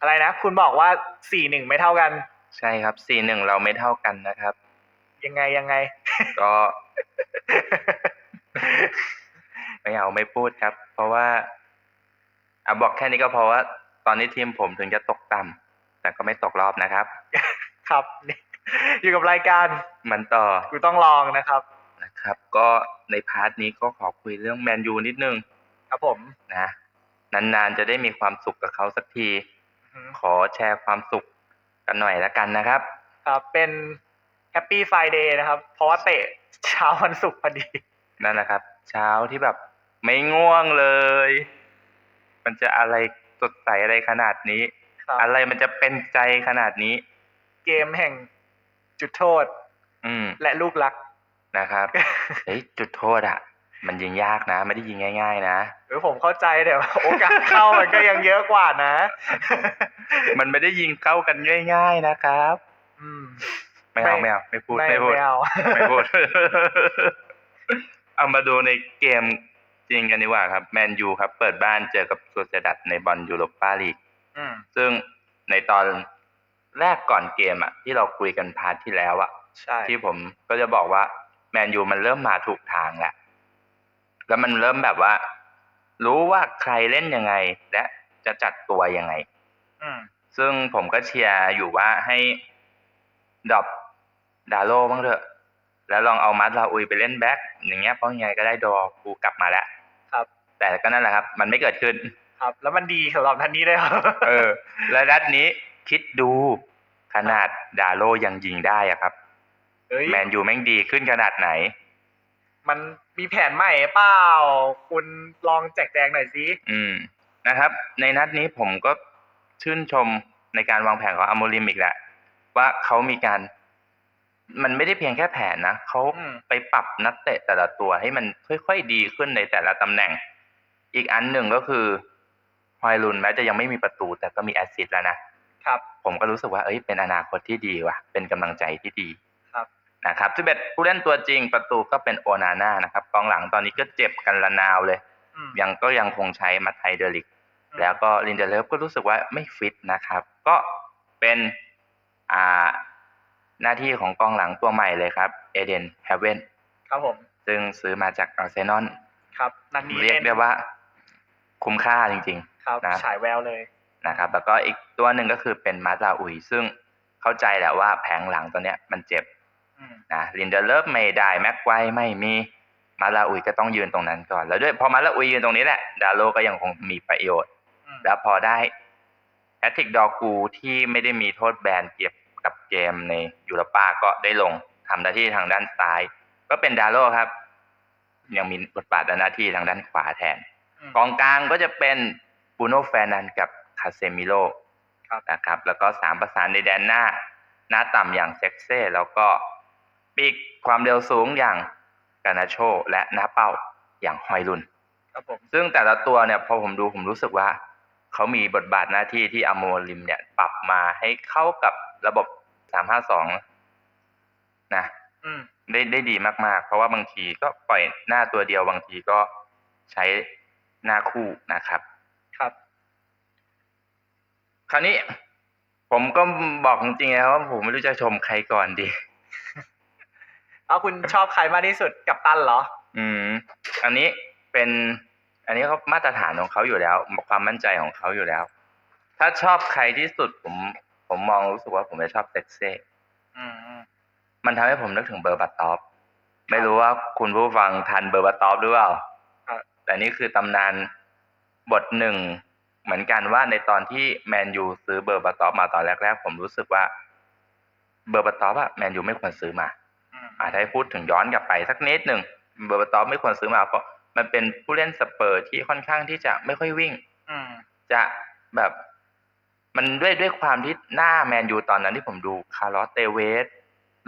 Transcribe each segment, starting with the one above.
อะไรนะ คุณบอกว่าสี่หนึ่งไม่เท่ากัน ใช่ครับสี่หนึ่งเราไม่เท่ากันนะครับ ยังไงยังไง ก็ ไม่เอาไม่พูดครับ เพราะว่าอะบอกแค่นี้ก็เพราะว่า ตอนนี้ทีมผมถึงจะตกต่ำแต่ก็ไม่ตกรอบนะครับ ครับนี่อยู่กับรายการมันต่อกูต้องลองนะครับนะครับ ก็ในพาร์ทนี้ก็ขอคุยเรื่องแมนยูนิดนึง ครับผมนะนานๆจะได้มีความสุขกับเขาสักทีอืม ขอแชร์ความสุขกันหน่อยละกันนะครับ ครับเป็นแฮปปี้ไฟเดย์นะครับ เพราะว่าเตะเช้าวันศุกร์พอดี นั่นแหละครับ เช้าที่แบบไม่ง่วงเลย มันจะอะไรสดใสอะไรขนาดนี้ ครับ อะไรมันจะเป็นใจขนาดนี้ เกมแห่งจุดโทษอืมและลูกรัก นะครับ เฮ้ยจุดโทษอะ มันยิงยากนะ ไม่ได้ยิงง่าย ๆ นะเออผมเข้าใจแต่ว่าโอกาสเข้ามันก็ยังเยอะกว่านะ มันไม่ได้ยิงเข้ากันง่าย ๆนะครับ อืมไม่เอาไม่ไม่เอาไม่พูดไม่ไม่พูดไม่เอาไม่พูดเอามาดูในเกมจริงกันดีกว่าครับแมนยูครับ เปิดบ้านเจอกับโซเซดัดในบอลยูโรปาลีกอืมซึ่งในตอนแรกก่อนเกมอะ ที่เราคุยกันพาร์ทที่แล้วอะใช่ที่ผมก็จะบอกว่าแมนยูมันเริ่มมาถูกทางแล้ว แล้วมันเริ่มแบบว่า รู้ว่าใครเล่นยังไง และจะจัดตัวยังไงอืมซึ่งผมก็เชียร์อยู่ว่าให้ดรอปดาโลบ้างเถอะแล้วลองเอามัดลาอุยไปเล่นแบ็คอย่างเงี้ยเพราะยังไงก็ได้ดอกูกลับมาแล้วครับ แต่ก็นั่นแหละครับ มันไม่เกิดขึ้น ครับ แล้วมันดีสำหรับท่านนี้ด้วยครับเออ แล้วนัดนี้คิดดูขนาดดาโลยังยิงได้อะครับเฮ้ยแมนยูแม่งดีขึ้นขนาดไหน มันมีแผนใหม่เปล่าคุณลองแจกแจงหน่อยสิอืมนะครับ ในนัดนี้ผมก็ชื่นชมในการวางแผนของอโมริมอีกแหละว่าเขามีการ มันไม่ได้เพียงแค่แผนนะเขาอืมไปปรับนักเตะแต่ละตัวให้มันค่อยๆดีขึ้นในแต่ละตำแหน่ง อีกอันหนึ่งก็คือฮอยลุนแม้จะยังไม่มีประตูแต่ก็มีแอสซิสต์แล้วนะครับ ผมก็รู้สึกว่าเอ้ยเป็นอนาคตที่ดีว่ะ เป็นกำลังใจที่ดีครับ นะครับที่เบ็ดผู้เล่นตัวจริงประตูก็เป็นโอนาน่านะครับกองหลังตอนนี้ก็เจ็บกันละนาวเลยอืมยังก็ยังคงใช้มาไทยเดลิกอืมแล้วก็ลินเดเลฟก็รู้สึกว่าไม่ฟิตนะครับ ก็เป็นอ่าหน้าที่ของกองหลังตัวใหม่เลยครับ เอเดนแฮเวนครับผม ซึ่งซื้อมาจากอาร์เซนอลครับนัดนี้เรียกเล่นได้ว่า คุ้มค่าจริงครับนะฉายแววเลยๆนะครับ แล้วก็อีกตัวหนึ่งก็คือเป็นมาซาอุย ซึ่งเข้าใจแหละว่าแผงหลังตัวเนี้ยมันเจ็บอืม นะลินเดเลฟไม่ได้แม็กไกวไม่มีมาลาอุยก็ต้องยืนตรงนั้นก่อน แล้วด้วยพอมาลาอุยยืนตรงนี้แหละ ดาโลก็ยังคงมีประโยชน์อืมแล้วพอได้แอตติกดอกูที่ไม่ได้มีโทษแบนเกี่ยวกับเกมในยูโรปาก็ได้ลงทำหน้าที่ทางด้านซ้าย ก็เป็นดาโลครับ ยังมีบทบาทหน้าที่ทางด้านขวาแทนอืมกองกลางก็จะเป็นบูโนแฟนันกับคาเซมิโลครับนะครับ แล้วก็สามประสานในแดนหน้า หน้าต่ำอย่างเซ็กเซ่แล้วก็ ปีกความเร็วสูงอย่างกานาโชและหน้าเป้าอย่างฮอยลุนครับผมซึ่งแต่ละตัวเนี่ยพอผมดูผมรู้สึกว่า เขามีบทบาทหน้าที่ที่อโมริมเนี่ยปรับมาให้เข้ากับระบบสามห้าสองนะอืมได้ได้ดีมาก ๆ เพราะว่าบางทีก็ปล่อยหน้าตัวเดียวบางทีก็ใช้หน้าคู่นะครับ ครับ คราวนี้ผมก็บอกจริงๆนะว่าผมไม่รู้จะชมใครก่อนดี เอาคุณชอบใครมากที่สุดกับตันเหรอ อืม อันนี้เป็น อันนี้เขามาตรฐานของเขาอยู่แล้ว ความมั่นใจของเขาอยู่แล้ว ถ้าชอบใครที่สุดผมผมมองรู้สึกว่าผมจะชอบเซ็กเซ่อืมอืมมันทำให้ผมนึกถึงเบอร์บัตตอฟไม่รู้ว่าคุณผู้ฟังทันเบอร์บัตตอฟหรือเปล่าครับแต่นี่คือตำนานบทหนึ่งเหมือนกันว่าในตอนที่แมนยูซื้อเบอร์บัตตอฟมาตอนแรกๆผมรู้สึกว่า เบอร์บัตตอฟอะแมนยูไม่ควรซื้อมา อืมอาจจะให้พูดถึงย้อนกลับไปสักนิดหนึ่งเบอร์บัตตอฟไม่ควรซื้อมาเพราะมันเป็นผู้เล่นสเปอร์ที่ค่อนข้างที่จะไม่ค่อยวิ่งอืมจะแบบมันด้วยด้วยความที่หน้าแมนยูตอนนั้นที่ผมดูคาร์ลอสเตเวส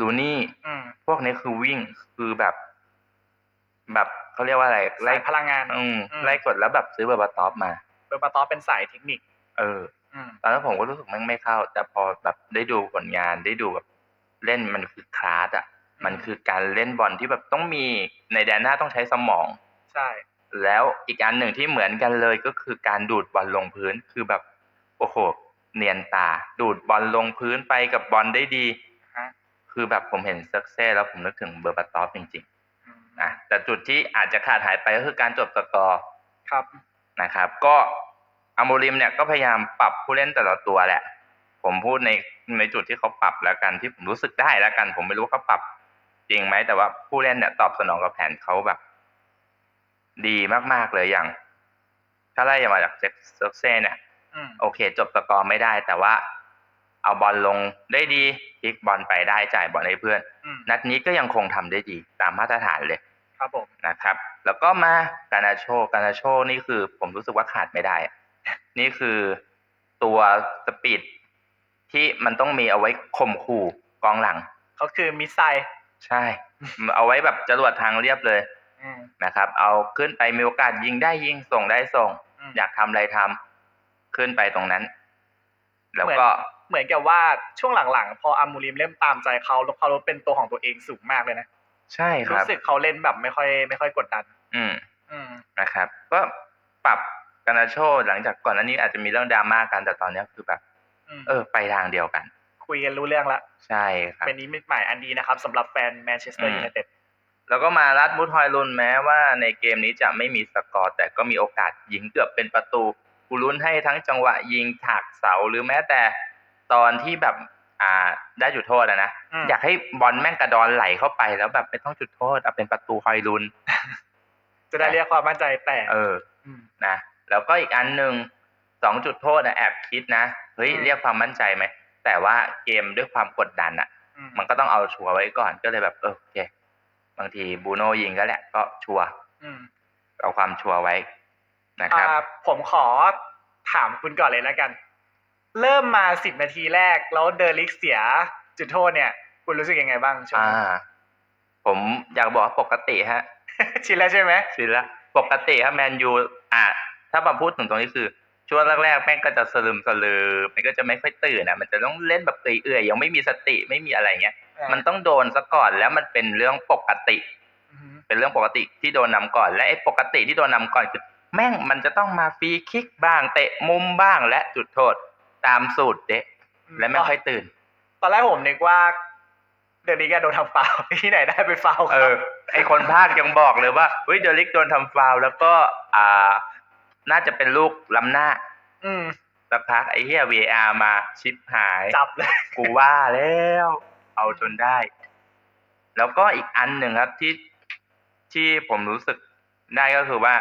ลูนี่อืมพวกนี้คือวิ่งคือแบบ แบบเขาเรียกว่าอะไรไล่ไล่พลังงานอืมอืมไล่กดแล้วแบบซื้อเบอร์บัตตอฟมา เบอร์ปาตอเป็นสายเทคนิค เอออืมตอนนั้นผมก็รู้สึกมันไม่เข้า แต่พอแบบได้ดูผลงานได้ดูแบบเล่นมันคือคลาสอะ มันคือการเล่นบอลที่แบบต้องมีในแดนหน้าต้องใช้สมอง ใช่ แล้วอีกอันหนึ่งที่เหมือนกันเลยก็คือการดูดบอลลงพื้นคือแบบ โอ้โห เนียนตา ดูดบอลลงพื้นไปกับบอลได้ดีฮะคือแบบผมเห็นเซ็กเซ่แล้วผมนึกถึงเบอร์บัตตอฟจริงอืมๆนะแต่จุดที่อาจจะขาดหายไปก็คือการจบสกอร์ครับนะครับ ก็อาโมริมเนี่ยก็พยายามปรับผู้เล่นแต่ละตัวแหละ ผมพูดในในจุดที่เขาปรับแล้วกันที่ผมรู้สึกได้แล้วกัน ผมไม่รู้ว่าเขาปรับ จริงไหมแต่ว่าผู้เล่นเนี่ยตอบสนองกับแผนเขาแบบ ดีมากๆเลยอย่าง ถ้าไล่มาจากเซ็กเซ็กเซ่เนี่ยอืมโอเค จบสกอร์ไม่ได้ แต่ว่าเอาบอลลงได้ดีพลิกบอลไปได้จ่ายบอลให้เพื่อนอืมนัดนี้ก็ยังคงทำได้ดีตามมาตรฐานเลย ครับผมนะครับ แล้วก็มาการนาโชการนาโชนี่คือ ผมรู้สึกว่าขาดไม่ได้อะนี่คือตัวสปีดที่มันต้องมีเอาไว้ข่มขู่กองหลัง เขาคือมิสไซล์ ใช่ เอาไว้แบบจรวดทางเรียบเลยอืมนะครับ เอาขึ้นไปมีโอกาสยิงได้ยิงส่งได้ส่งอืมอยากทำอะไรทำขึ้นไปตรงนั้น แล้วก็เหมือนกับว่าช่วงหลังๆ พออามูริมเริ่มตามใจเขาแล้วเขาเป็นตัวของตัวเองสูงมากเลยนะใช่ครู้รับสึกเขาเล่นแบบไม่ค่อย ไม่ค่อยกดดัน อืมอืมนะครับ ก็ปรับการนาโชหลังจากก่อนหน้านี้อาจจะมีเรื่องดราม่ากันแต่ตอนนี้คือแบบอืมเออ ไปทางเดียวกัน คุยกันรู้เรื่องละใช่ครับเป็นนิมิตหมายอันดีนะครับสำหรับแฟนแมนเชสเตอร์อืมยูไนเต็ดแล้วก็มารัดมุดฮอยลุนแม้ว่าในเกมนี้จะไม่มีสกอร์แต่ก็มีโอกาสยิงเกือบเป็นประตูกูลุ้นให้ทั้งจังหวะยิงถากเสาหรือแม้แต่ตอนที่แบบอ่าได้จุดโทษอะนะมอยากให้บอลแม่งกระดอนไหลเข้าไปแล้วแบบไม่ต้องจุดโทษเอาเป็นประตูฮอยลุนจะได้เรียกความมั่นใจแต่ เอออืมนะแล้วก็อีกอันหนึ่งสองจุดโทษนะแอบคิดนะเฮ้ยอืมเรียกความมั่นใจไหม แต่ว่าเกมด้วยความกดดันอะอืมมันก็ต้องเอาชัวร์ไว้ก่อนก็เลยแบบเออโอเค บางทีบูโน่ยิงก็แหละ ก็ชัวร์อืมเอาความชัวร์ไว้นะครับอ่าผมขอถามคุณก่อนเลยแล้วกัน เริ่มมาสิบนาทีแรก แล้วเดอริกเสียจุดโทษเนี่ย คุณรู้สึกยังไงบ้างช่วงอ่านั้นผมอยากบอกว่าปกติฮะชินแล้วใช่ไหมชินละปกติครับแมนยูอะถ้ามาพูดถึงตรงนี้คือ ช่วงแรกๆแม่งก็จะสลืมสลือมันก็จะไม่ค่อยตื่นอะมันจะต้องเล่นแบบเอื่อยๆยังไม่มีสติไม่มีอะไรเงี้ยอ่ามันต้องโดนซะก่อนแล้วมันเป็นเรื่องปกติอือฮึเป็นเรื่องปกติที่โดนนำก่อน และไอ้ปกติที่โดนนำก่อนคือแม่งมันจะต้องมาฟรีคิกบ้างเตะมุมบ้างและจุดโทษตามสูตรเด็และไม่ค่อยตื่น ตอนแรกผมนึกว่า เดอริกอะโดนทำฟาวล์ที่ไหนได้ไปฟาวล์เอครับอไอคนภาคยังบอกเลยว่าเฮ้ยเดลิกโดนทำฟาวล์แล้วก็อ่า น่าจะเป็นลูกล้ำหน้า อืมสักพักไอ้เหี้ย VR มาชิปหาย จับเลย กูว่าแล้ว เอาจนได้ แล้วก็อีกอันหนึ่งครับที่ที่ผมรู้สึกได้ก็คือว่า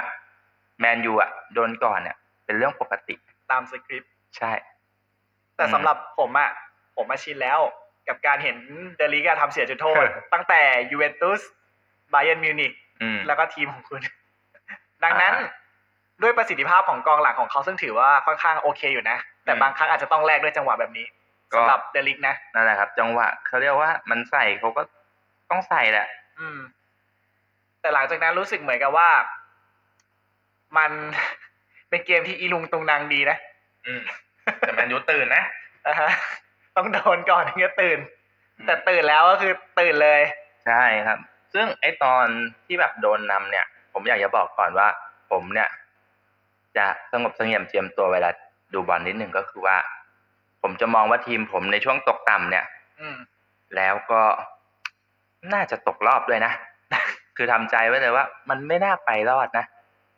แมนยูอะ โดนก่อนเนี่ย เป็นเรื่องปกติ ตามสคริปต์ใช่ แต่อืมสำหรับผมอะผมมาชินแล้ว กับการเห็นเดอริกอะทำเสียจุดโทษเออตั้งแต่ยูเวนตุสไบเ e ร์นมิวนิกอืมแล้วก็ทีมของคุณ ดังนั้น อ่า ด้วยประสิทธิภาพของกองหลังของเขาซึ่งถือว่าค่อนข้างโอเคอยู่นะ แต่อืมบางครั้งอาจจะต้องแลกด้วยจังหวะแบบนี้ก็สำหรับเดลิกนะนั่นแหละครับ จังหวะเขาเรียกว่ามันใส่เขาก็ต้องใส่แหละ อืม แต่หลังจากนั้นรู้สึกเหมือนกับว่า มันเป็นเกมที่อีลุงตุงนางดีนะอืมแต่แมนยูตื่นนะอ่าฮะต้องโดนก่อนถึงจะตื่น แต่ตื่นแล้วก็คือตื่นเลย ใช่ครับ ซึ่งไอตอนที่แบบโดนนำเนี่ย ผมอยากจะบอกก่อนว่า ผมเนี่ย จะสงบเสงี่ยมเจียมตัวเวลาดูบอลนิดหนึ่งก็คือว่า ผมจะมองว่าทีมผมในช่วงตกต่ำเนี่ยอืมแล้วก็น่าจะตกรอบด้วยนะ คือทำใจไว้เลยว่า มันไม่น่าไปรอดนะ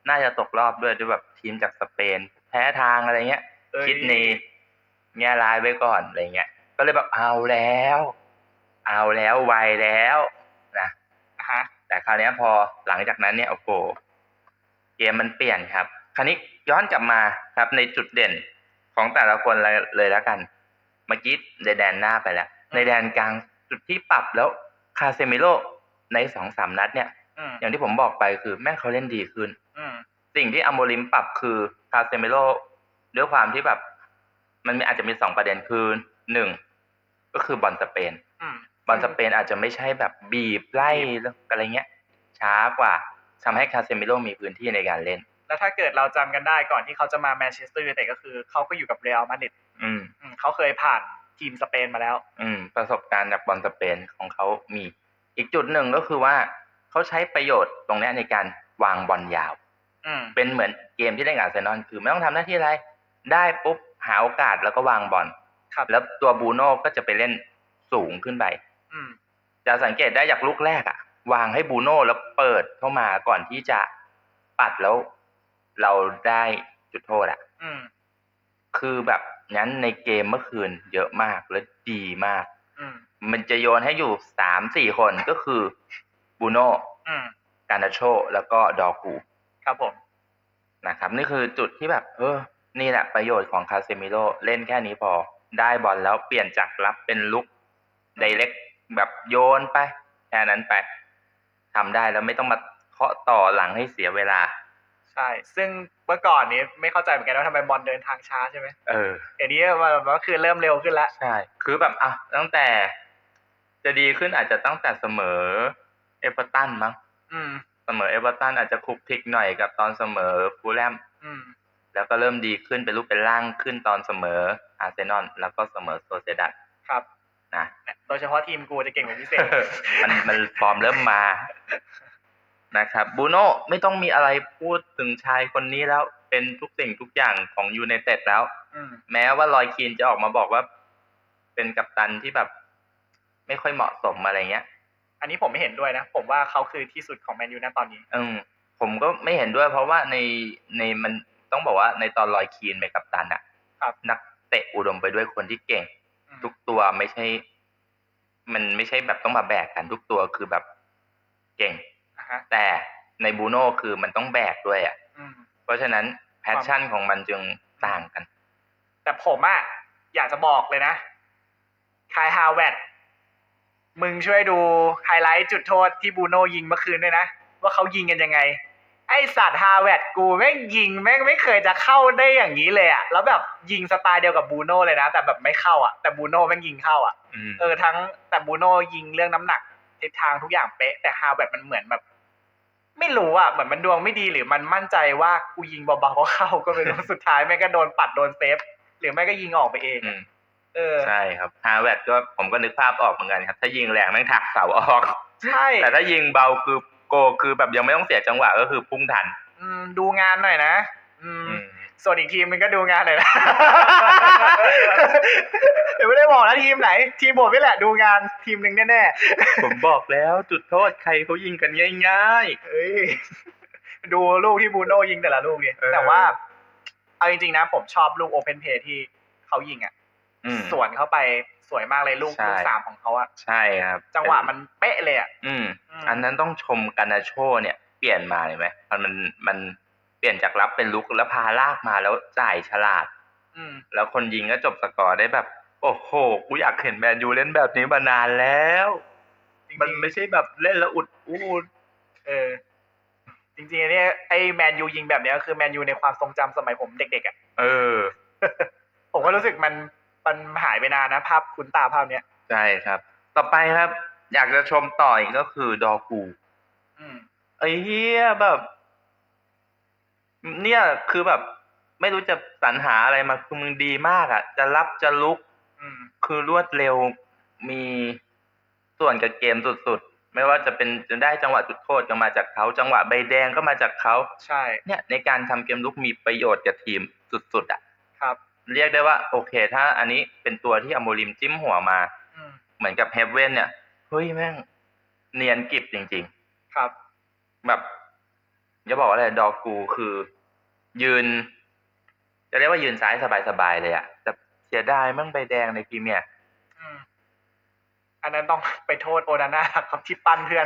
น่าจะตกรอบด้วยด้วยแบบทีมจากสเปน แพ้ทางอะไรเงี้ยเอ้ยคิดในแง่ร้ายไว้ก่อนอะไรเงี้ย ก็เลยแบบเอาแล้ว เอาแล้วไวแล้วนะอ่าฮะแต่คราวเนี้ยพอหลังจากนั้นเนี่ยโอ้โหเกมมันเปลี่ยนครับ คราวนี้ย้อนกลับมาครับในจุดเด่นของแต่ละคนเลยเลยแล้วกัน เมื่อกี้ในแดนหน้าไปแล้ว ในแดนกลางจุดที่ปรับแล้วคาเซมิโลในสองสามนัดเนี่ยอืมอย่างที่ผมบอกไปคือแม่งเขาเล่นดีขึ้นอืมสิ่งที่อโมริมปรับคือคาเซมิโลด้วยความที่แบบ มันมีอาจจะมีสองประเด็นคือหนึ่งก็คือบอลสเปนอืมบอลสเปนอาจจะไม่ใช่แบบบีบไล่อะไรเงี้ย ช้ากว่าทำให้คาเซมิโลมีพื้นที่ในการเล่น แล้วถ้าเกิดเราจำกันได้ก่อนที่เขาจะมาแมนเชสเตอร์ยูไนเต็ดก็คือเขาก็อยู่กับเรอัลมาดริดอืมอืมเขาเคยผ่านทีมสเปนมาแล้ว อืม ประสบการณ์จากบอลสเปนของเขามี อีกจุดหนึ่งก็คือว่าเขาใช้ประโยชน์ตรงเนี้ยในการวางบอลยาวอืมเป็นเหมือนเกมที่เล่นกับอาร์เซนอลคือไม่ต้องทำหน้าที่อะไร ได้ปุ๊บหาโอกาสแล้วก็วางบอลครับ แล้วตัวบูโน่ก็จะไปเล่นสูงขึ้นไปอืมจะสังเกตได้จากลูกแรกอะวางให้บูโน่แล้วเปิดเข้ามาก่อนที่จะปัดแล้ว เราได้จุดโทษอะอืม คือแบบนั้นในเกมเมื่อคืนเยอะมากและดีมาก อืม มันจะโยนให้อยู่สามสี่คนก็คือบูโน่อืม การนาโช แล้วก็ดอกูครับผม นะครับ นี่คือจุดที่แบบ เออ นี่แหละประโยชน์ของคาเซมิโร่เล่นแค่นี้พอ ได้บอลแล้วเปลี่ยนจากรับเป็นลุกไดเรกแบบโยนไป แค่นั้นไปทำได้แล้วไม่ต้องมาเคาะต่อหลังให้เสียเวลา ใช่ ซึ่งเมื่อก่อนนี้ไม่เข้าใจเหมือนกันว่าทำไมบอลเดินทางช้าใช่ไหมเออเดี๋ยวนี้มันมันก็คือเริ่มเร็วขึ้นแล้ว ใช่ คือแบบอะตั้งแต่ จะดีขึ้นอาจจะตั้งแต่เสมอเอเวอร์ตันมั้งอืม เสมอเอเวอร์ตันอาจจะคลุกคลิกหน่อยกับตอนเสมอฟูลแลมอืม แล้วก็เริ่มดีขึ้นเป็นรูปเป็นร่างขึ้นตอนเสมออาร์เซนอลแล้วก็เสมอโซเซดัดครับ นะ โดยเฉพาะทีมกูจะเก่งเป็นพิเศษ มันมันฟอร์มเริ่มมา นะครับบูโน่ไม่ต้องมีอะไรพูดถึงชายคนนี้แล้วเป็นทุกสิ่งทุกอย่างของยู i นเต็ดแล้ว อืม แม้ว่าลอยคีนจะออกมาบอกว่า เป็นกัปตันที่แบบ ไม่ค่อยเหมาะสมอะไรเงี้ย อันนี้ผมไม่เห็นด้วยนะ ผมว่าเขาคือที่สุดของแมนยูณตอนนี้ อืมผมก็ไม่เห็นด้วย เพราะว่าในในมันต้องบอกว่าในตอนลอยคีนเป็นกัปตันอะครับ นักเตะอุดมไปด้วยคนที่เก่ง อืมทุกตัวไม่ใช่ มันไม่ใช่แบบต้องมาแบกกันทุกตัวคือแบบเก่งอะ ฮะ แต่ในบูโน่คือมันต้องแบกด้วยอะ่ะอืม เพราะฉะนั้นแพชชั่นของมันจึงต่างกัน แต่ผมอะอยากจะบอกเลยนะคายฮาวเวดมึงช่วยดูไฮไลท์จุดโทษที่บูโน่ยิงเมื่อคืนด้วยนะ ว่าเขายิงกันยังไง ไอสัตว์ฮาวเวดกูแม่งยิงแม่งไม่เคยจะเข้าได้อย่างนี้เลยอะแล้วแบบยิงสไตล์เดียวกับบูโน่เลยนะ แต่แบบไม่เข้าอะแต่บูโน่แม่งยิงเข้าอะอืม เออทั้งแต่บูโน่ยิงเรื่องน้ำหนักทิศทางทุกอย่างเป๊ะแต่ฮาวเวดมันเหมือนแบบ ไม่รู้อะเหมือนมันดวงไม่ดีหรือมันมั่นใจว่ากูยิงเบาๆก็เข้าก็ไม่รู้สุดท้ายแม่งก็โดนปัดโดนเซฟหรือไม่ก็ยิงออกไปเองอืมเออใช่ครับฮาร์แวร์ดก็ผมก็นึกภาพออกเหมือนกันครับ ถ้ายิงแรงแม่งถักเสาออกใช่แต่ถ้ายิงเบาคือโกคือแบบยังไม่ต้องเสียจังหวะก็คือพุ่งทัน อืมดูงานหน่อยนะ อืมอืม ส่วนอีกทีมมันก็ดูงานหน่อยนะเดี๋ยวไม่ได้บอกนะทีมไหน ทีมผมนี่แหละดูงานทีมหนึ่งแน่ผมบอกแล้วจุดโทษใครเขายิงกันง่ายๆ เอ้ยดูลูกที่บูโน่ยิงแต่ละลูกดิเออแต่ว่า เอาจริงๆนะ ผมชอบลูกโอเพนเพย์ที่เขายิงอะๆอืมสวนเข้าไปสวยมากเลยลูกใช่ลูกสามของเขาอะใช่ครับ จังหวะมันเป๊ะเลยอะอืมอืม อันนั้นต้องชมกันนาโชเนี่ยเปลี่ยนมาเห็นไหมมันมันมันเปลี่ยนจากรับเป็นลุกแล้วพาลากมาแล้วจ่ายฉลาด อืมแล้วคนยิงก็จบสกอร์ได้แบบ โอ้โหกูอยากเห็นแมนยูเล่นแบบนี้มานานแล้วจริงๆมันไม่ใช่แบบเล่นแล้วอุดอูดเออ จริงๆอันเนี่ยไอ้แมนยูยิงแบบเนี้ยคือแมนยูในความทรงจำสมัยผมเด็กๆอะเออ ผมก็รู้สึกมันมันหายไปนานนะภาพคุ้นตาภาพเนี้ยใช่ครับ ต่อไปครับ อยากจะชมต่ออีกก็คือดอกูอืมไอ้เฮียแบบ เนี่ยคือแบบ ไม่รู้จะสรรหาอะไรมาคือมึงดีมากอะ่ะ จะรับจะลุกอืมคือรวดเร็วมีส่วนกับเกมสุดๆ ไม่ว่าจะเป็นจะได้จังหวะจุดโทษก็มาจากเขาจังหวะใบแดงก็มาจากเขาใช่ เนี่ย ในการทำเกมลุกมีประโยชน์กับทีมสุดๆอะ่ะ ครับ เรียกได้ว่า โอเค ถ้าอันนี้เป็นตัวที่อโมริมจิ้มหัวมาอืมเหมือนกับเฮฟเว่นเนี่ยเฮ้ยแม่ง เนียนกริบจริงครับๆแบบ จะบอกว่าอะไรดอกูคือ ยืน จะเรียกว่ายืนซ้ายสบายๆเลยอะแต่เสียดายมั่งใบแดงในพรีเมียร์อืมอันนั้นต้องไปโทษโอนาน่าครับที่ปั้นเพื่อน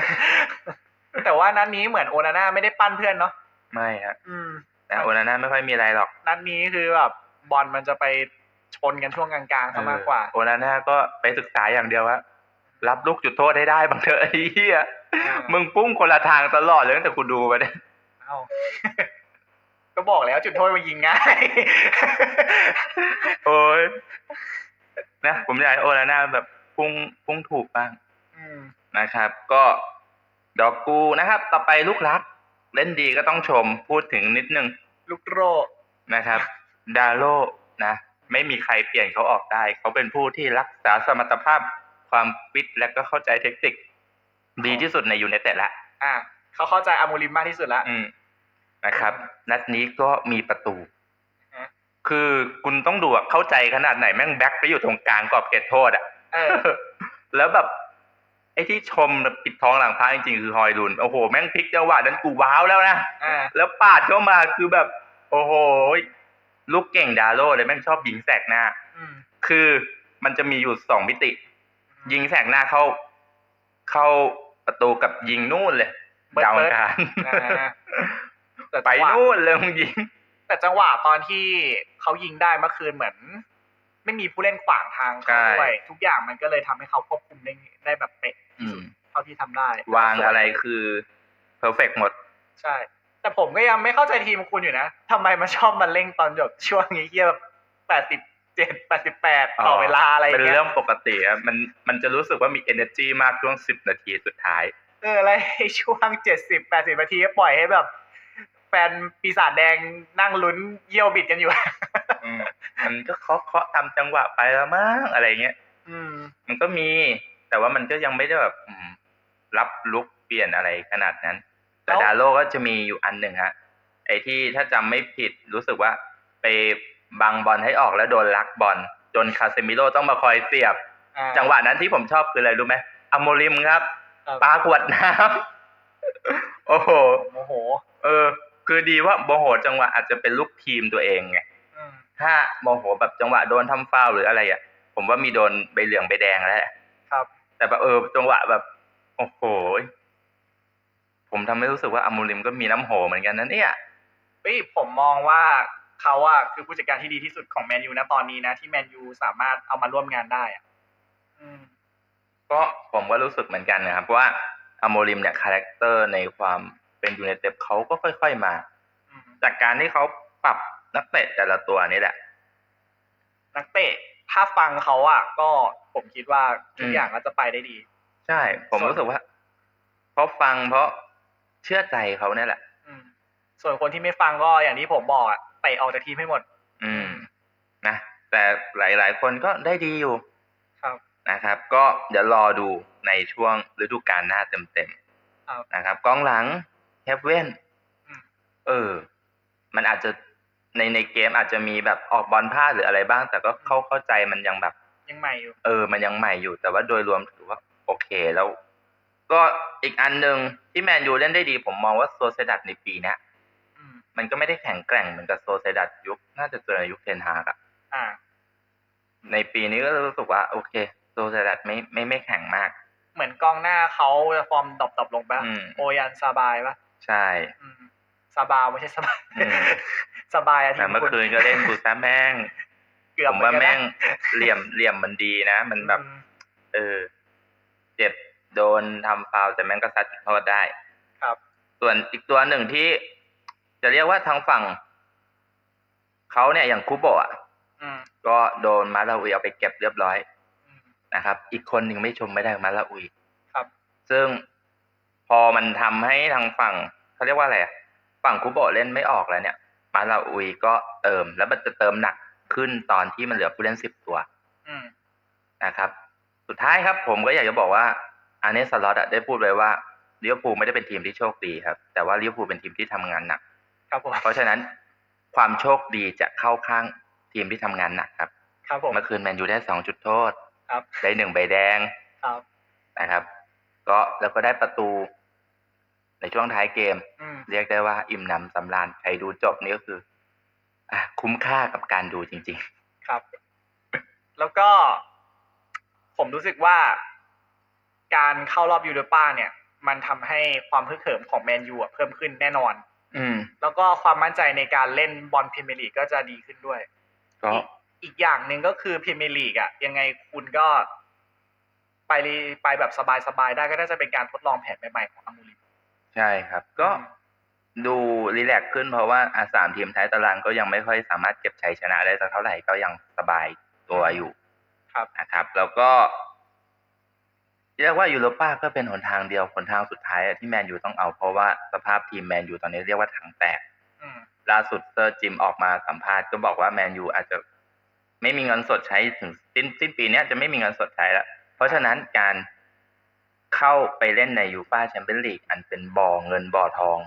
แต่ว่านัดนี้เหมือนโอนาน่าไม่ได้ปั้นเพื่อนเนาะไม่ฮะอืมนะโอนาน่าไม่ค่อยมีอะไรหรอกนัดนี้คือแบบบอลมันจะไปชนกันช่วงกลางๆซะมากกว่าเออโอนาน่าก็ไปศึกษาอย่างเดียวว่ารับลูกจุดโทษให้ได้บางเถอะไอ้เหี้ยอ่ามึมึงปุ้งคนละทางตลอดเลยตั้งแต่กูดูมาเนี่ยเอ้าก็บอกแล้วจุดโทษมันยิงง่าย โอ้ยนะ ผมอยากให้โอนาน่าแบบปุ้งปุ้งถูกบ้างอืมนะครับ ก็ดอกกูนะครับ ต่อไปลูกรัก เล่นดีก็ต้องชมพูดถึงนิดนึง ลูกโรนะครับ ดาโลนะ ไม่มีใครเปลี่ยนเขาออกได้ เขาเป็นผู้ที่รักษาสมรรถภาพความฟิตและก็เข้าใจเทคนิค ดีที่สุดในยูไนเต็ดละอะ เขาเข้าใจอามูริมมากที่สุดละอืมนะครับ นัดนี้ก็มีประตูฮะคือคุณต้องดูอะเข้าใจขนาดไหนแม่งแบ็คไปอยู่ตรงกลางกรอบเขตโทษอะเออแล้วแบบไอ้ที่ชมปิดท้องหลังพระจริงๆคือฮอยลุนโอ้โหแม่งพลิกจังหวะนั้นกูว้าวแล้วนะอ่าแล้วปาดเข้ามาคือแบบ โอ้โหลูกเก่งดาโลเลยแม่งชอบยิงแสกหน้าอืมคือมันจะมีอยู่สองมิติ ยิงแสกหน้าเข้า เข้าประตูกับยิงนู่นเลยเบิร์ ดดาวอังคารอ่าแต่ไปจังหวะนู่นเลยมึงยิง แต่จังหวะตอนที่เขายิงได้เมื่อคืนเหมือน ไม่มีผู้เล่นขวางทางเขาด้วยทุกอย่างมันก็เลยทำให้เขาควบคุมได้ได้แบบเป๊ะอืมเท่าที่ทำได้ วางอะไรคือเพอร์เฟกหมด ใช่ แต่ผมก็ยังไม่เข้าใจทีมคุณอยู่นะทำไมมันชอบมาเร่งตอนจบช่วงนี้เฮียแบบแปดสิบเจ็ดแปดสิบแปดต่อเวลาอะไรเป็นเงี้ยเรื่องปกติอะมันมันจะรู้สึกว่ามี energy มากช่วงสิบนาทีสุดท้าย เอออะไรช่วงเจ็ดสิบแปดสิบนาทีก็ปล่อยให้แบบ แฟนปีศาจแดงนั่งลุ้นเยี่ยวบิดกันอยู่อืมมันก็เคาะเคาะตามจังหวะไปแล้วมั้งอะไรเงี้ยอืม มันก็มี แต่ว่ามันก็ยังไม่ได้แบบอืมรับลุกเปลี่ยนอะไรขนาดนั้น แต่แล้วดาโลก็จะมีอยู่อันหนึ่งฮะ ไอ้ที่ถ้าจำไม่ผิดรู้สึกว่า ไปบังบอลให้ออกแล้วโดนลักบอลจนคาเซมิโร่ต้องมาคอยเสียบอ่าจังหวะนั้นที่ผมชอบคืออะไรรู้ไหมอโมริมครับ ครับปาขวดน้ำ โอ้โห โมโห เออ คือดีว่าโมโหจังหวะอาจจะเป็นลูกทีมตัวเองไง อืมถ้าโมโหแบบจังหวะโดนทำฟาวล์หรืออะไรอะ ผมว่ามีโดนใบเหลืองใบแดงแล้วแหละครับ แต่แบบเออจังหวะแบบ โอ้โห ผมทำให้รู้สึกว่าอามูริมก็มีน้ำโหเหมือนกันนะเนี่ย เฮ้ยผมมองว่าเขาอะคือผู้จัดการที่ดีที่สุดของแมนยูนะตอนนี้นะ ที่แมนยูสามารถเอามาร่วมงานได้อะอืม ก็ผมก็รู้สึกเหมือนกันนะครับเพราะว่าอาโมริมเนี่ยคาแรคเตอร์ในความเป็นยูไนเต็ดเขาก็ค่อย ๆมาอืมจากการที่เขาปรับนักเตะแต่ละตัวนี่แหละ นักเตะถ้าฟังเขาอะก็ผมคิดว่าทุอืกมอย่างก็จะไปได้ดี ใช่ ผมส่วนรู้สึกว่า เพราะฟังเพราะเชื่อใจเขาเนี่ยแหละอืมส่วนคนที่ไม่ฟังก็อย่างที่ผมบอกอะเตะออกจากทีมให้หมด อืม นะแต่หลาย ๆ คนก็ได้ดีอยู่ครับ นะครับ ก็เดี๋ยวรอดูในช่วงฤดูกาลหน้าเต็มครับๆนะครับกองหลังเฮฟเว่นอืม เออ มันอาจจะในในเกมอาจจะมีแบบออกบอลพลาดหรืออะไรบ้าง แต่ก็เข้าเข้าใจมันยังแบบ ยังใหม่อยู่ เออ มันยังใหม่อยู่ แต่ว่าโดยรวมถือว่าโอเคแล้ว ก็อีกอันหนึ่งที่แมนยูเล่นได้ดี ผมมองว่าโซเซดัตในปีเนี้ยอืม มันก็ไม่ได้แข็งแกร่งเหมือนกับโซเซดัตยุค น่าจะเจอในยุคเทนฮากอะอ่า ในปีนี้ก็รู้สึกว่า โอเค โซเซดัตไม่ไม่ไม่แข็งมาก เหมือนกองหน้าเขาจะฟอร์มดรอปๆลงปะอืม โอยันซาบายปะใช่ อืมซาบาวไม่ใช่สบายอืม สบายอะทีแต่มเมื่อคุณคืนก็เล่นกูซะแม่ง เกือบผมว่าเหอนกันนะแม่งเหลี่ยมเหลี่ยมมันดีนะ มันแบบ อืมเออ เจ็บโดนทำฟาวล์แต่แม่งก็ซัดจุดโทษได้ ครับ ส่วนอีกตัวหนึ่งที่ จะเรียกว่าทางฝั่งเขาเนี่ยอย่างคูโบะอะอืมก็โดนมาลาอุยเอาไปเก็บเรียบร้อยอืม นะครับ อีกคนหนึ่งไม่ชมไม่ได้มาลาอุยครับ ซึ่งพอมันทำให้ทางฝั่งเขาเรียกว่าอะไรอะฝั่งคูโบะเล่นไม่ออกแล้วเนี่ย มาลาอุยก็เติม แล้วมันจะเติมหนักขึ้นตอนที่มันเหลือผู้เล่นสิบตัวอืมนะครับ สุดท้ายครับ ผมก็อยากจะบอกว่าอาเนสลอตอะได้พูดไว้ว่าลิเวอร์พูลไม่ได้เป็นทีมที่โชคดีครับ แต่ว่าลิเวอร์พูลเป็นทีมที่ทำงานหนักครับผมเพราะฉะนั้นความโชคดีจะเข้าข้างทีมที่ทำงานหนักครับครับผมเมื่อคืนแมนยูได้สองจุดโทษ ครับ ได้หนึ่งใบแดงครับนะครับ ก็แล้วก็ได้ประตู ในช่วงท้ายเกม อืมเรียกได้ว่าอิ่มหนำสำราญใครดูจบนี่ก็คืออะคุ้มค่ากับการดูจริง ครับ แล้วก็ ผมรู้สึกว่า การเข้ารอบยูโรป้าเนี่ย มันทำให้ความฮึกเหิมของแมนยูอะเพิ่มขึ้นแน่นอน ๆ อืม แล้วก็ความมั่นใจในการเล่นบอลพรีเมียร์ลีกก็จะดีขึ้นด้วย ก็ อีกอีกอย่างหนึ่งก็คือพรีเมียร์ลีกอะยังไงคุณก็ไปไปแบบสบายๆได้ก็น่าจะเป็นการทดลองแผนใหม่ๆของอามูริมใช่ครับ ก็ดูรีแลกซ์ขึ้นเพราะว่าอาสามทีมท้ายตารางก็ยังไม่ค่อยสามารถเก็บชัยชนะได้สักเท่าไหร่ก็ยังสบายตัวอยู่ ครับนะครับ แล้วก็เรียกว่ายูโรป้าก็เป็นหนทางเดียวหนทางสุดท้ายอะที่แมนยูต้องเอาเพราะว่าสภาพทีมแมนยูตอนนี้เรียกว่าถังแตกอืมล่าสุดเซอร์จิมออกมาสัมภาษณ์ก็บอกว่าแมนยูอาจจะ ไม่มีเงินสดใช้ถึงสิ้นสิ้นปีเนี้ยจะไม่มีเงินสดใช้แล้ว เพราะฉะนั้นการเข้าไปเล่นในยูฟาแชมเปี้ยนลีกอันเป็นบ่อเงินบ่อทอง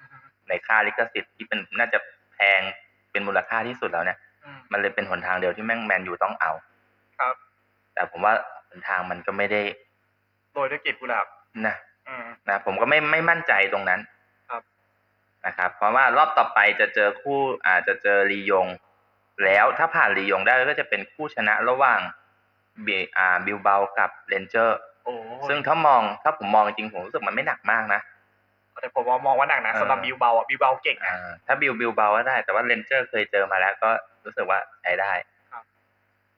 อือฮึในค่าลิขสิทธิ์ที่เป็นน่าจะแพงเป็นมูลค่าที่สุดแล้วเนี่ยอืมมันเลยเป็นหนทางเดียวที่แม่งแมนยูต้องเอา ครับ แต่ผมว่าหนทางมันก็ไม่ได้โรยด้วยกลีบกุหลาบนะอืมนะผมก็ไม่ไม่มั่นใจตรงนั้นครับนะครับ เพราะว่ารอบต่อไปจะเจอคู่อาจจะเจอลียง แล้วถ้าผ่านลียงได้ก็จะเป็นคู่ชนะระหว่างบิอ่าบิลเบากับเรนเจอร์โอ้ซึ่งถ้ามองถ้าผมมองจริงๆผมรู้สึกมันไม่หนักมากนะแต่ผมว่ามองว่าหนักนะเออสำหรับบิวเบาอะบิวเบาเก่งนะอ่าถ้าบิลบิลเบาก็ได้ แต่ว่าเรนเจอร์เคยเจอมาแล้วก็รู้สึกว่าใช้ได้ครับ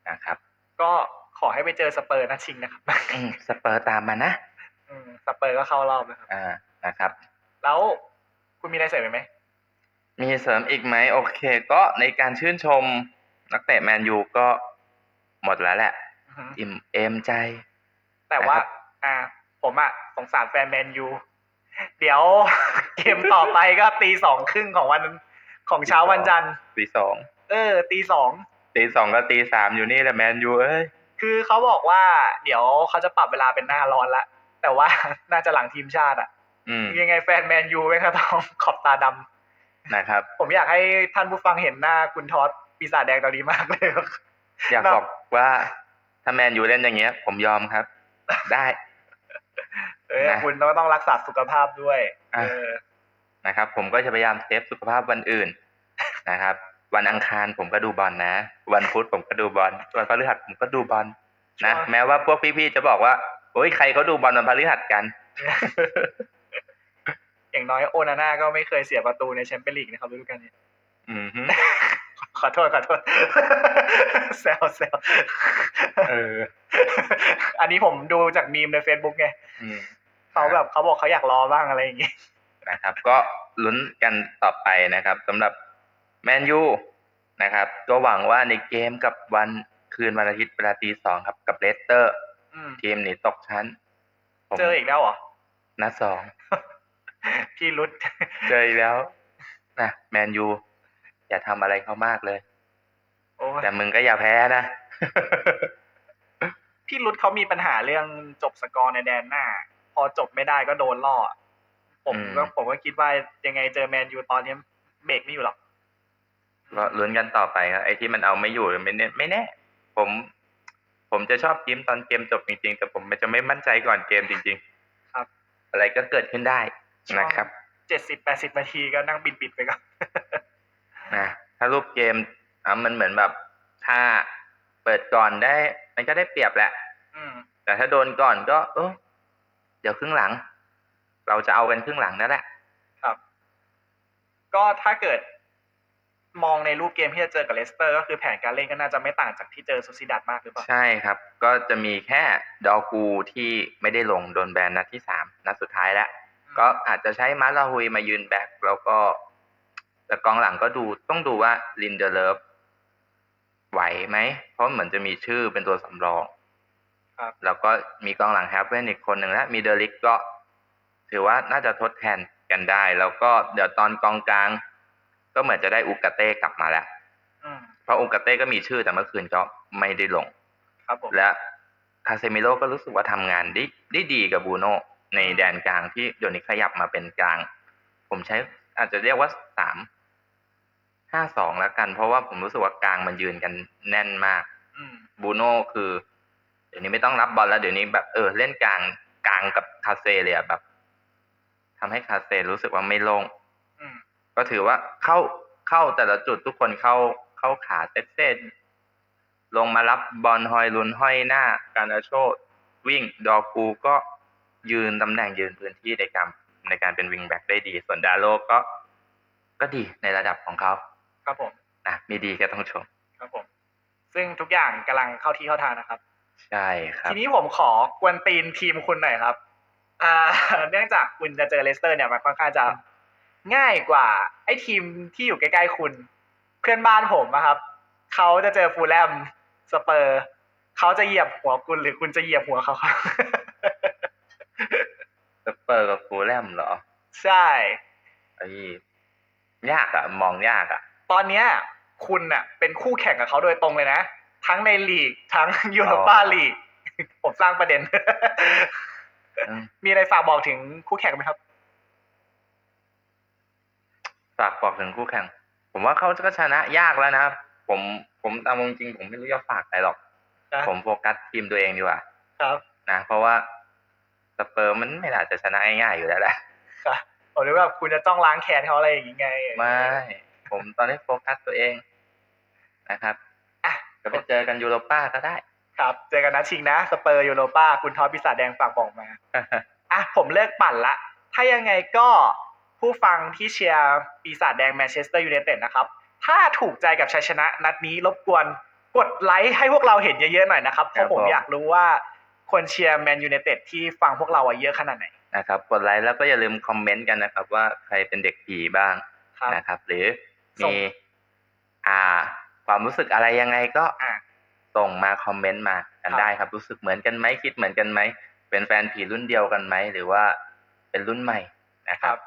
นะครับ ก็ขอให้ไปเจอสเปอร์นัดชิงนะครับอืมสเปอร์ตามมานะอืมสเปอร์ก็เข้ารอบนะครับอ่านะครับ แล้วคุณมีอะไรเสริมไหม มีเสริมอีกไหมโอเค ก็ในการชื่นชมนักเตะแมนยูก็หมดแล้วแหละอือฮึอิ่มเอมใจ แต่ว่านะครับอ่า ผมอะสงสารแฟนแมนยูเดี๋ยวเกมต่อไปก็ตีสองครึ่งของวันของเช้าวันจันทร์ตีสองเออ ตีสองตีสองก็ตีสามอยู่นี่แหละแมนยูเอ้ยคือเขาบอกว่า เดี๋ยวเขาจะปรับเวลาเป็นหน้าร้อนละแต่ว่าน่าจะหลังทีมชาติอะอืมยังไงแฟนแมนยูไม่ก็ต้องขอบตาดำ นะครับ ผมอยากให้ท่านผู้ฟังเห็นหน้าคุณทอสปีศาจแดงตอนนี้มากเลยอยากเนอะบอกว่าถ้าแมนยูเล่นอย่างเงี้ย ผมยอมครับ ได้เออนะคุณต้องต้องรักษาสุขภาพด้วยอะเออนะครับ ผมก็จะพยายามเซฟสุขภาพวันอื่นนะครับ วันอังคารผมก็ดูบอลนะ วันพุธผมก็ดูบอลวันพฤหัสผมก็ดูบอลนะใช่แม้ว่าพวกพี่ๆจะบอกว่าโอ้ยใครเขาดูบอลวันพฤหัสกัน อย่างน้อยโอนาน่าก็ไม่เคยเสียประตูในแชมเปี้ยนลีกนะครับฤดูกาลนี้อืมฮึขอโทษขอโทษแซวแซวเออ อันนี้ผมดูจากมีมใน Facebook ไงอืมเขาแบบเขาบอกเขาอยากรอบ้างอะไรอย่างงี้นะครับ ก็ลุ้นกันต่อไปนะครับสำหรับแมนยูนะครับก็หวังว่าในเกมกับวันคืนวันอาทิตย์เวลาตีสองครับกับเลสเตอร์อืมทีมหนีตกชั้นผมเจออีกแล้วเหรอนัดสอง พี่รุดเจออีกแล้วนะแมนยูอย่าทำอะไรเขามากเลยโอ้ยแต่มึงก็อย่าแพ้นะ พี่รุดเขามีปัญหาเรื่องจบสกอร์ในแดนหน้า พอจบไม่ได้ก็โดนล่อผมอืมก็ผมก็คิดว่ายังไงเจอแมนยูตอนนี้เบรกไม่อยู่หรอกก็ลุ้นกันต่อไปครับไอ้ที่มันเอาไม่อยู่ไม่แน่ไม่แน่ ผม ผมจะชอบยิ้มตอนเกมจบจริงๆ แต่ผมจะไม่มั่นใจก่อนเกมจริง ๆ ครับ อะไรก็เกิดขึ้นได้ นะครับเจ็ดสิบแปดสิบนาทีก็นั่งบิดบิดๆไปก่อนนะถ้ารูปเกมอะมันเหมือนแบบ ถ้าเปิดก่อนได้ มันก็ได้เปรียบแหละอืมแต่ถ้าโดนก่อนก็ เออเดี๋ยวครึ่งหลัง เราจะเอากันครึ่งหลังนั่นแหละครับ ก็ถ้าเกิดมองในรูปเกมที่จะเจอกับเลสเตอร์ก็คือแผนการเล่นก็น่าจะไม่ต่างจากที่เจอซูซิดัดมากหรือเปล่า ใช่ครับ ก็จะมีแค่ดอกูที่ไม่ได้ลงโดนแบนนัดที่สามนัดสุดท้ายแล้ว ก็อาจจะใช้มาร์ลาฮุยมายืนแบ็คแล้วก็ แต่กองหลังก็ดูต้องดูว่าลินเดเลฟไหวไหม เพราะเหมือนจะมีชื่อเป็นตัวสำรองครับแล้วก็มีกองหลังแฮปเวนอีกคนหนึ่งแล้วมีเดลิกก็ ถือว่าน่าจะทดแทนกันได้ แล้วก็เดี๋ยวตอนกองกลาง ก็เหมือนจะได้อุกาเต้กลับมาแล้วอืมเพราะอุกาเต้ก็มีชื่อแต่เมื่อคืนก็ไม่ได้ลง ครับผมและคาเซมิโลก็รู้สึกว่าทำงานได้ได้ดีกับบูโน่ ในแดนกลางที่เดี๋ยวนี้ขยับมาเป็นกลาง ผมใช้อาจจะเรียกว่าสามห้าสองแล้วกัน เพราะว่าผมรู้สึกว่ากลางมันยืนกันแน่นมากอืมบูโน่คือ เดี๋ยวนี้ไม่ต้องรับบอลแล้วเดี๋ยวนี้แบบเออเล่นกลางกลางกับคาเซเลยอะแบบทำให้คาเซรู้สึกว่าไม่โลงอืมก็ถือว่าเข้าเข้าแต่ละจุดทุกคนเข้าเข้าขาเต้นเต้นลงมารับบอลหอยลุนห้อยหน้า การอาโชวิ่งดอกูก็ ยืนตำแหน่งยืนพื้นที่ในการในการเป็นวิงแบ็กได้ดี ส่วนดาโลก็ก็ดีในระดับของเขาครับผมนะมีดีก็ต้องชม ครับผม ซึ่งทุกอย่างกำลังเข้าที่เข้าทางนะครับ ใช่ครับ ทีนี้ผมขอกวนตีนทีมคุณหน่อยครับอ่าเนื่องจากคุณจะเจอเลสเตอร์เนี่ยมันค่อนข้างจะง่ายกว่า ไอ้ทีมที่อยู่ใกล้ๆคุณ เพื่อนบ้านผมอะครับเขาจะเจอฟูลแลมสเปอร์เขาจะเหยียบหัวคุณหรือคุณจะเหยียบหัวเขาครับ สเปอร์กับฟูลแลมเหรอ ใช่ไอ้ยากอะมองยากอะตอนเนี้ย คุณอะเป็นคู่แข่งกับเขาโดยตรงเลยนะ ทั้งในลีก ทั้งยูโรปาลีก ผมสร้างประเด็นอืมมีอะไรฝากบอกถึงคู่แข่งไหมครับ ฝากบอกถึงคู่แข่ง ผมว่าเขาก็ชนะยากแล้วนะผผมผมตามจริงๆผมไม่รู้จะฝากใครหรอกนะผมโฟกัสทีมตัวเองดีกว่า ครับ นะเพราะว่าส เปอร์มันไม่น่าจะชนะง่ายๆอยู่แล้วแหละครับผมนึกว่าคุณจะต้องล้างแค้นเขาอะไรอย่างงี้ไงไม่ผมตอนนี้โฟกัสตัวเองนะครับอะจะไปเจอกันยูโรป้าก็ได้ ครับเจอกันนะชิงนะสเปอร์ยูโรป้าคุณท็อปพิศาจแดงฝากบอกมาอะผมเลิกปั่นละ ถ้ายังไงก็ผู้ฟังที่เชียร์ปีศาจแดงแมนเชสเตอร์ยูไนเต็ดนะครับ ถ้าถูกใจกับชัยชนะนัดนี้รบกวนกดไลค์ให้พวกเราเห็นเยอะๆหน่อยนะครับ เพครัราะบผมผมอยากรู้ว่า คนเชียร์แมนยูไนเต็ดที่ฟังพวกเราอะเยอะขนาดไหนนะครับกดไลค์แล้วก็อย่าลืมคอมเมนต์กันนะครับ ว่าใครเป็นเด็กผีบ้างครับ นะครับ หรือส่งมีอ่า ความรู้สึกอะไรยังไงก็อะ ส่งมาคอมเมนต์มากันครับ ได้ครับ รู้สึกเหมือนกันไหมคิดเหมือนกันไหมเป็นแฟนผีรุ่นเดียวกันไหมหรือว่าเป็นรุ่นใหม่นะคครัรับ บ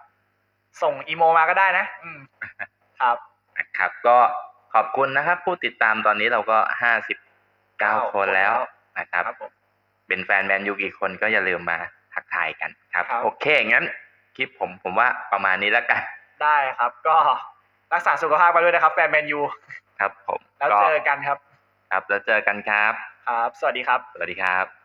ส่งอีโมมาก็ได้นะ อืมครับ นะครับก็ขอบคุณนะครับ ผู้ติดตามตอนนี้เราก็ห้าสิบเก้าเก้าคนแล้วคนแล้วนะครับ ครับผม เป็นแฟนแมนยูกี่คนก็อย่าลืมมาทักทายกันครับ ครับ โอเคงั้นคลิปผมผมว่าประมาณนี้แล้วกันได้ครับ ก็รักษาสุขภาพมาด้วยนะครับ แฟนแมนยูครับ ผมแล้วก็เจอกันครับครับแล้วเจอกันครับ ครับ สวัสดีครับ สวัสดีครับ